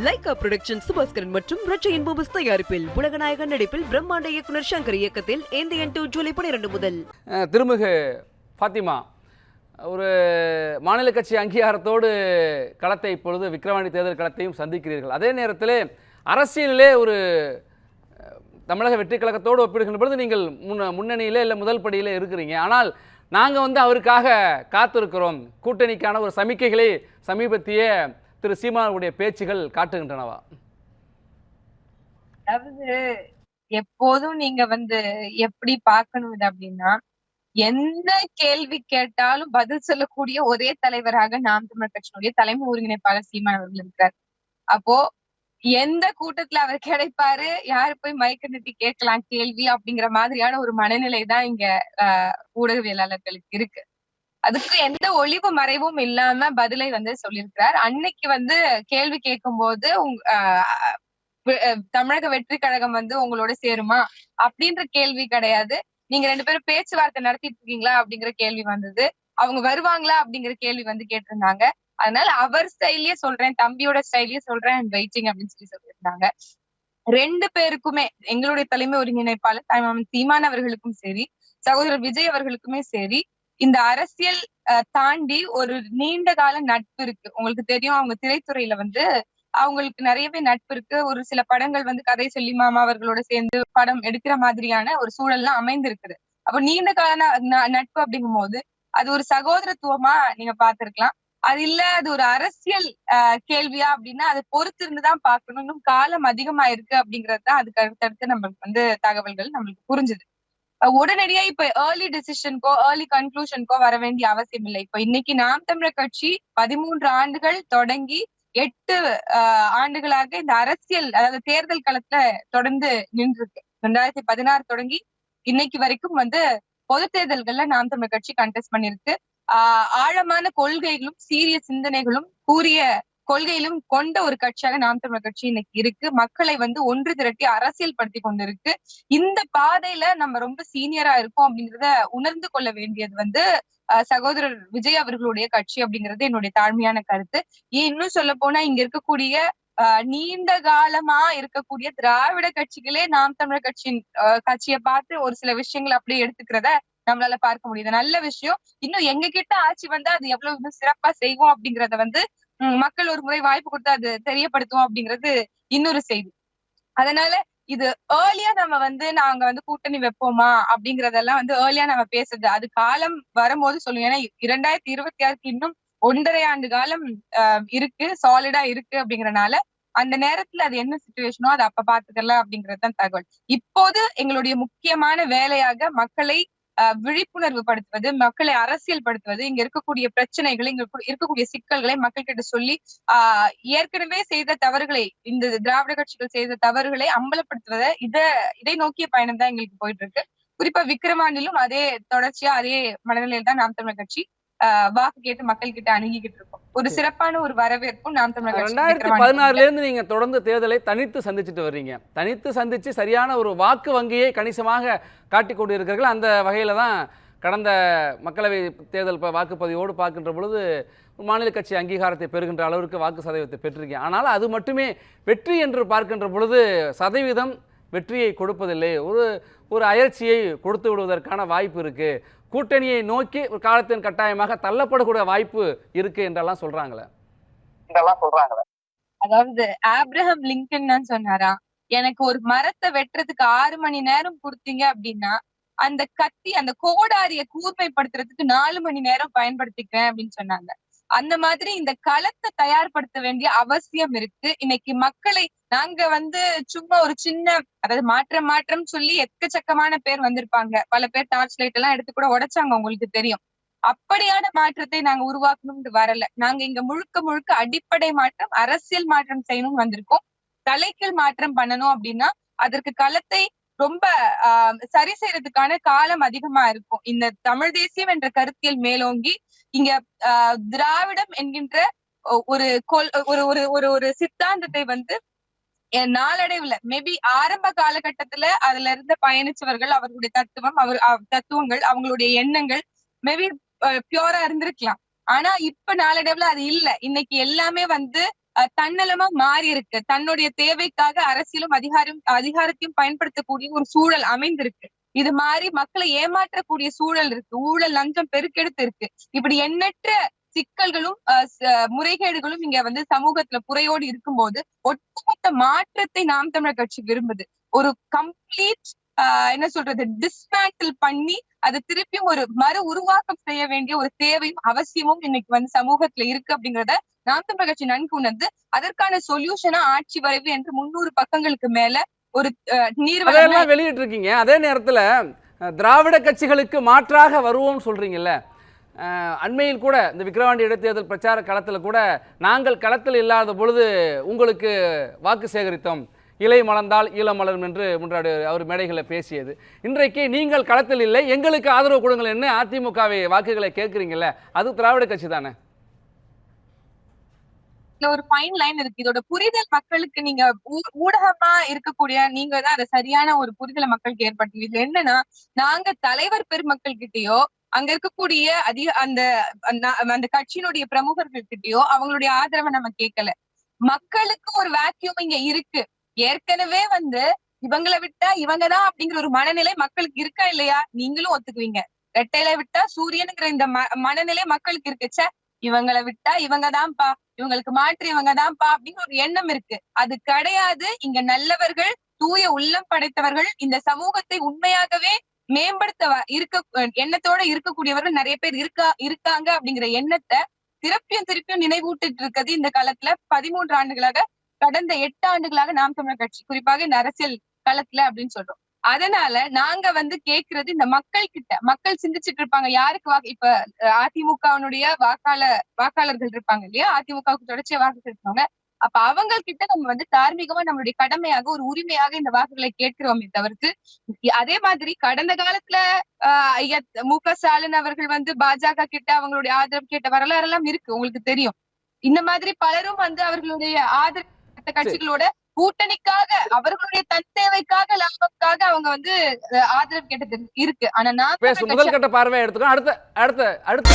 Lyca production Subaskaran மற்றும் ரச்சையின் பூபஸ் தயாரிப்பில் உலகநாயகன் நடிப்பில் பிரம்மாண்ட இயக்குனர் சங்கர் இயக்கத்தில் ஏந்தியன் டூ ஜூலை பனிரெண்டு முதல். திருமிகு ஃபாத்திமா ஒரு மாநில கட்சி அங்கீகாரத்தோடு களத்தை இப்பொழுது விக்ரவாணி தேர்தல் களத்தையும் சந்திக்கிறீர்கள். அதே நேரத்தில் அரசியலிலே ஒரு தமிழக வெற்றி கழகத்தோடு ஒப்பிடுகின்ற பொழுது நீங்கள் முன் முன்னணியிலே இல்லை முதல் படியிலே இருக்கிறீங்க. ஆனால் நாங்கள் வந்து அவருக்காக காத்திருக்கிறோம். கூட்டணிக்கான ஒரு சமிக்கைகளை சமீபத்திய திரு சீமானுடைய பேச்சுகள் காட்டுகின்றனவா? அதாவது எப்போதும் நீங்க வந்து எப்படி பார்க்கணும் இது அப்படின்னா எந்த கேள்வி கேட்டாலும் பதில் சொல்லக்கூடிய ஒரே தலைவராக நாம் தமிழர் கட்சியினுடைய தலைமை ஒருங்கிணைப்பாளர் சீமான் அவர்கள் இருக்கிறார். அப்போ எந்த கூட்டத்துல அவர் கிடைப்பாரு யாரு போய் மயக்க நிறுத்தி கேட்கலாம் கேள்வி அப்படிங்கிற மாதிரியான ஒரு மனநிலை தான் இங்க ஆஹ், ஊடகவியலாளர்களுக்கு இருக்கு. அதுக்கு எந்த ஒளிவு மறைவும் இல்லாம பதிலை வந்து சொல்லியிருக்கிறார். அன்னைக்கு வந்து கேள்வி கேட்கும் போது உங் தமிழக வெற்றி கழகம் வந்து உங்களோட சேருமா? அப்படின்ற கேள்வி கிடையாது. நீங்க ரெண்டு பேரும் பேச்சுவார்த்தை நடத்திட்டு இருக்கீங்களா? அப்படிங்கிற கேள்வி வந்தது. அவங்க வருவாங்களா? அப்படிங்கிற கேள்வி வந்து கேட்டிருந்தாங்க. அதனால அவர் ஸ்டைல்லயே சொல்றேன் தம்பியோட ஸ்டைல்லயே சொல்றேன் வெயிட்டிங் அப்படின்னு சொல்லி சொல்லியிருந்தாங்க. ரெண்டு பேருக்குமே எங்களுடைய தலைமை ஒருங்கிணைப்பாளர் தாய்மாமன் சீமான் அவர்களுக்கும் சரி சகோதரர் விஜய் அவர்களுக்குமே சரி இந்த அரசியல் அஹ், தாண்டி ஒரு நீண்ட கால நட்பு இருக்கு. உங்களுக்கு தெரியும் அவங்க திரைத்துறையில வந்து அவங்களுக்கு நிறையவே நட்பு இருக்கு. ஒரு சில படங்கள் வந்து கதை சொல்லி மாமா அவர்களோட சேர்ந்து படம் எடுக்கிற மாதிரியான ஒரு சூழல்லாம் அமைந்திருக்குது. அப்ப நீண்ட கால நட்பு அப்படிங்கும் போது அது ஒரு சகோதரத்துவமா நீங்க பாத்திருக்கலாம் அது இல்ல அது ஒரு அரசியல் ஆஹ், கேள்வியா அப்படின்னா அதை பொறுத்து இருந்துதான் பாக்கணும் இன்னும் காலம் அதிகமா இருக்கு அப்படிங்கறது தான் அதுக்கு அடுத்தடுத்து நம்மளுக்கு வந்து தகவல்கள் நம்மளுக்கு புரிஞ்சுது. உடனடியா இப்ப ஏர்லி டிசிஷனுக்கோ ஏர்லி கன்க்ளூஷனுக்கோ வர வேண்டிய அவசியம் இல்லை. இப்ப இன்னைக்கு நாம் தமிழர் கட்சி பதிமூன்று ஆண்டுகள் தொடங்கி எட்டு ஆஹ் ஆண்டுகளாக இந்த அரசியல் அதாவது தேர்தல் களத்துல தொடர்ந்து நின்றுருக்கு. ரெண்டாயிரத்தி பதினாறு தொடங்கி இன்னைக்கு வரைக்கும் வந்து பொது தேர்தல்கள்ல நாம் தமிழர் கட்சி கண்டெஸ்ட் பண்ணிருக்கு ஆஹ் ஆழமான கொள்கைகளும் சீரிய சிந்தனைகளும் கூறிய கொள்கையிலும் கொண்ட ஒரு கட்சியாக நாம் தமிழர் கட்சி இன்னைக்கு இருக்கு. மக்களை வந்து ஒன்று திரட்டி அரசியல் படுத்தி கொண்டிருக்கு. இந்த பாதையில நம்ம ரொம்ப சீனியரா இருக்கோம் அப்படிங்கறத உணர்ந்து கொள்ள வேண்டியது வந்து சகோதரர் விஜய் அவர்களுடைய கட்சி அப்படிங்கிறது என்னுடைய தாழ்மையான கருத்து. ஏன் இன்னும் சொல்ல போனா இங்க இருக்கக்கூடிய ஆஹ் நீண்ட காலமா இருக்கக்கூடிய திராவிட கட்சிகளே நாம் தமிழர் கட்சியின் ஆஹ் கட்சியை பார்த்து ஒரு சில விஷயங்களை அப்படியே எடுத்துக்கிறத நம்மளால பார்க்க முடியுது. நல்ல விஷயம். இன்னும் எங்க கிட்ட ஆட்சி வந்தா அது எவ்வளவு சிறப்பா செய்வோம் அப்படிங்கறத வந்து மக்கள் ஒரு முறை வாய்ப்பு கொடுத்து அது தெரியப்படுத்துவோம் அப்படிங்கிறது இன்னொரு செய்தி. அதனால இது ஏர்லியா நம்ம வந்து நாங்க வந்து கூட்டணி வைப்போமா அப்படிங்கறதெல்லாம் வந்து ஏர்லியா நம்ம பேசுறது. அது காலம் வரும்போது சொல்லுவோம். ஏன்னா இரண்டாயிரத்தி இருபத்தி ஆறுக்கு இன்னும் ஒன்றரை ஆண்டு காலம் இருக்கு சாலிடா இருக்கு அப்படிங்கறனால அந்த நேரத்துல அது என்ன சுச்சுவேஷனோ அதை அப்ப பாத்துக்கலாம் அப்படிங்கறது தான் தகவல். இப்போது எங்களுடைய முக்கியமான வேலையாக மக்களை விழிப்புணர்வு படுத்துவது மக்களை அரசியல் படுத்துவது இங்க இருக்கக்கூடிய பிரச்சனைகளை இங்க இருக்கக்கூடிய சிக்கல்களை மக்கள் கிட்ட சொல்லி ஆஹ் ஏற்கனவே செய்த தவறுகளை இந்த திராவிட கட்சிகள் செய்த தவறுகளை அம்பலப்படுத்துவத இத இதை நோக்கிய பயணம் தான் எங்களுக்கு போயிட்டு இருக்கு. குறிப்பா விக்கிரவாண்டிலும் அதே தொடர்ச்சியா அதே மனநிலையில் தான் நாம் தமிழர் கட்சி வாக்கு கேட்டு மக்கள் கிட்ட அணுகிக்கிட்டு இருக்கோம். ஒரு சிறப்பான ஒரு வரவேற்பும் நாம் தமிழர் ரெண்டாயிரத்தி விக்கிரவாண்டியில பதினாறுலேருந்து நீங்கள் தொடர்ந்து தேர்தலை தனித்து சந்திச்சுட்டு வர்றீங்க. தனித்து சந்தித்து சரியான ஒரு வாக்கு வங்கியை கணிசமாக காட்டிக் கொண்டிருக்கிறீர்கள். அந்த வகையில் தான் கடந்த மக்களவை தேர்தல் வாக்குப்பதிவோடு பார்க்கின்ற பொழுது மாநில கட்சி அங்கீகாரத்தை பெறுகின்ற அளவிற்கு வாக்கு சதவீதத்தை பெற்றிருக்கீங்க. ஆனால் அது மட்டுமே வெற்றி என்று பார்க்கின்ற பொழுது சதவீதம் வெற்றியை கொடுப்பதில்லை. ஒரு ஒரு அயற்சியை கொடுத்து விடுவதற்கான வாய்ப்பு இருக்கு. கூட்டணியை நோக்கி ஒரு காலத்தின் கட்டாயமாக தள்ளப்படக்கூடிய வாய்ப்பு இருக்கு என்றெல்லாம் சொல்றாங்களே. அதாவது ஆப்ரஹாம் லிங்கன் தான் சொன்னாரா? எனக்கு ஒரு மரத்தை வெட்டுறதுக்கு ஆறு மணி நேரம் கொடுத்தீங்க அப்படின்னா அந்த கத்தி அந்த கோடாரிய கூர்மைப்படுத்துறதுக்கு நாலு மணி நேரம் பயன்படுத்திக்கிறேன் அப்படின்னு சொன்னாங்க. அந்த மாதிரி இந்த களத்தை தயார்படுத்த வேண்டிய அவசியம் இருக்கு. இன்னைக்கு மக்களை நாங்க வந்து சும்மா ஒரு சின்ன அதாவது மாற்றம் மாற்றம் சொல்லி எக்கச்சக்கமான பேர் வந்திருப்பாங்க. பல பேர் டார்ச் லைட் எல்லாம் எடுத்து கூட உடைச்சாங்க உங்களுக்கு தெரியும். அப்படியான மாற்றத்தை நாங்க உருவாக்கணும்னு வரல. நாங்க இங்க முழுக்க முழுக்க அடிப்படை மாற்றம் அரசியல் மாற்றம் செய்யணும்னு வந்திருக்கோம். தலைக்கீழ் மாற்றம் பண்ணணும் அப்படின்னா அதற்கு களத்தை ரொம்ப ஆஹ் சரி செய்யறதுக்கான காலம் அதிகமா இருக்கும். இந்த தமிழ் தேசியம் என்ற கருத்தியல் மேலோங்கி இங்க ஆஹ் திராவிடம் என்கின்ற ஒ- ஒரு கொல் ஒரு ஒரு ஒரு ஒரு சித்தாந்தத்தை வந்து நாளடைவுல மேபி ஆரம்ப காலகட்டத்துல அதுல இருந்து பயணிச்சவர்கள் அவர்களுடைய தத்துவம் அவர் தத்துவங்கள் அவங்களுடைய எண்ணங்கள் மேபி பியூரா இருந்திருக்கலாம். ஆனா இப்ப நாளடைவுல அது இல்ல. இன்னைக்கு எல்லாமே வந்து அஹ், தன்னலமா மாறி இருக்கு தன்னுடைய தேவைக்காக அரசியலும் அதிகாரம் அதிகாரத்தையும் பயன்படுத்தக்கூடிய ஒரு சூழல் அமைந்திருக்கு. இது மாதிரி மக்களை ஏமாற்றக்கூடிய சூழல் இருக்கு. ஊழல் லஞ்சம் பெருக்கெடுத்து இருக்கு. இப்படி எண்ணற்ற சிக்கல்களும் அஹ், முறைகேடுகளும் இங்க வந்து சமூகத்துல புறையோடு இருக்கும்போது ஒட்டுமொத்த மாற்றத்தை நாம் தமிழர் கட்சி விரும்புது. ஒரு கம்ப்ளீட் என்ன சொல்றது டிஸ்மேண்டில் பண்ணி அது திருப்பியும் ஒரு மறு உருவாக்கம் செய்ய வேண்டிய ஒரு தேவையும் அவசியமும் இன்னைக்கு வந்து சமூகத்துல இருக்கு அப்படிங்கறத நாம் தமிழர் கட்சி நன்கு உணர்ந்து அதற்கான சொல்யூஷனா ஆட்சி வரைவு என்று முன்னூறு பக்கங்களுக்கு மேல ஒரு நீர் வெளியிட்டு இருக்கீங்க அதே நேரத்தில் திராவிட கட்சிகளுக்கு மாற்றாக வருவோம்னு சொல்றீங்கல்ல அண்மையில் கூட இந்த விக்கிரவாண்டி இடைத்தேர்தல் பிரச்சார களத்தில் கூட நாங்கள் களத்தில் இல்லாத பொழுது உங்களுக்கு வாக்கு சேகரித்தோம். இலை மலர்ந்தால் ஈழம் மலரும் என்று முன்னாடி அவர் மேடைகளில் பேசியது. இன்றைக்கு நீங்கள் களத்தில் இல்லை எங்களுக்கு ஆதரவு கொடுங்கள் என்ன அதிமுகவை வாக்குகளை கேட்குறீங்கல்ல அது திராவிட கட்சி தானே? இதுல ஒரு ஃபைன் லைன் இருக்கு. இதோட புரிதல் மக்களுக்கு நீங்க ஊடகமா இருக்கக்கூடிய நீங்க தான் அதை சரியான ஒரு புரிதலை மக்களுக்கு ஏற்படுத்தி இதுல என்னன்னா நாங்க தலைவர் பெருமக்கள் கிட்டயோ அங்க இருக்கக்கூடிய அதிக அந்த அந்த- கட்சியினுடைய பிரமுகர்கள் கிட்டயோ அவங்களுடைய ஆதரவை நம்ம கேட்கல. மக்களுக்கு ஒரு வேக்யூம் இங்க இருக்கு. ஏற்கனவே வந்து இவங்களை விட்டா இவங்கதான் அப்படிங்கிற ஒரு மனநிலை மக்களுக்கு இருக்கா இல்லையா? நீங்களும் ஒத்துக்குவீங்க. ரெட்டையில விட்டா சூரியனுங்கிற இந்த மனநிலை மக்களுக்கு இருக்குச்ச. இவங்களை விட்டா இவங்கதான்ப்பா இவங்களுக்கு மாற்றியவங்கதான்ப்பா அப்படின்னு ஒரு எண்ணம் இருக்கு. அது கிடையாது. இங்க நல்லவர்கள் தூய உள்ளம் படைத்தவர்கள் இந்த சமூகத்தை உண்மையாகவே மேம்படுத்த இருக்க எண்ணத்தோட இருக்கக்கூடியவர்கள் நிறைய பேர் இருக்கா இருக்காங்க அப்படிங்கிற எண்ணத்தை திருப்பியும் திருப்பியும் நினைவூட்டிட்டு இருக்கிறது இந்த காலத்துல பதிமூன்று ஆண்டுகளாக கடந்த எட்டு ஆண்டுகளாக நாம் தமிழர் கட்சி. குறிப்பாக இந்த அரசியல் களத்துல அப்படின்னு சொல்றோம். அதனால நாங்க வந்து கேக்குறது இந்த மக்கள் கிட்ட மக்கள் சிந்திச்சிட்டு இருப்பாங்க யாருக்கு வாக்கு இப்ப அதிமுகவினுடைய வாக்காள வாக்காளர்கள் இருப்பாங்க இல்லையா? அதிமுகவுக்கு தொடர்ச்சியா வாக்கு செலுத்துவாங்க அப்ப அவங்க கிட்ட நம்ம வந்து தார்மீகமா நம்மளுடைய கடமையாக ஒரு உரிமையாக இந்த வாக்குகளை கேட்கிறோமே தவிர்த்து அதே மாதிரி கடந்த காலத்துல மு க ஸ்டாலின் அவர்கள் வந்து பாஜக கிட்ட அவங்களுடைய ஆதரவு கேட்ட வரலாறு எல்லாம் இருக்கு உங்களுக்கு தெரியும். இந்த மாதிரி பலரும் வந்து அவர்களுடைய ஆதரவு கட்சிகளோட கூட்டணிக்காக அவர்களுடைய தன் தேவைக்காக லாபத்துக்காக அவங்க வந்து ஆதரவு கேட்டது இருக்கு. ஆனா நான் முதல் கட்ட பார்வை எடுத்துக்கோ. அடுத்த அடுத்த அடுத்த.